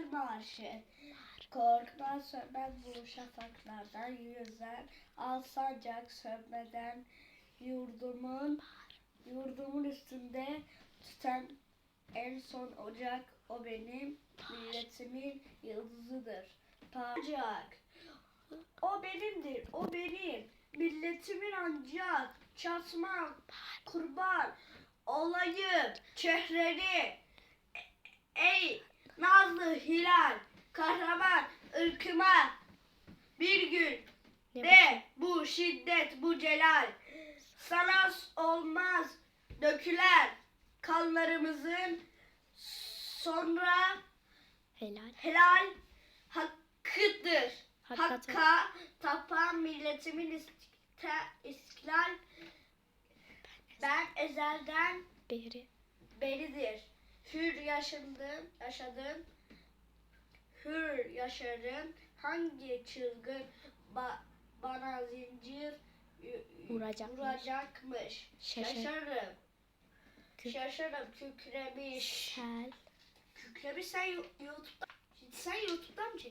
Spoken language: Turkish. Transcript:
İstiklal Marşı. Korkmaz sönmez bu şafaklardan yüzer. Al sancak sönmeden yurdumun yurdumun üstünde tüten en son ocak o benim milletimin yıldızıdır. Ancak o benimdir, o benim milletimin ancak çatmak, kurban olayım çehreni. Hilal, kahraman ırkıma bir gün de bu şiddet, bu celal sana olmaz dökülen kanlarımızın sonra Helal. helal hakkıdır. Hakikaten. Hakka tapan milletimin istikta- istiklal ben ezelden Beri. beridir. Hür yaşadım, yaşadım. Yaşarım. Hangi çılgın ba- bana zincir Vuracakmış. vuracakmış. Şaşar. Şaşarım. Kü- Şaşarım kükremiş. Şel. Kükremiş sen Yu- YouTube'da. Sen YouTube'dan mı çektin?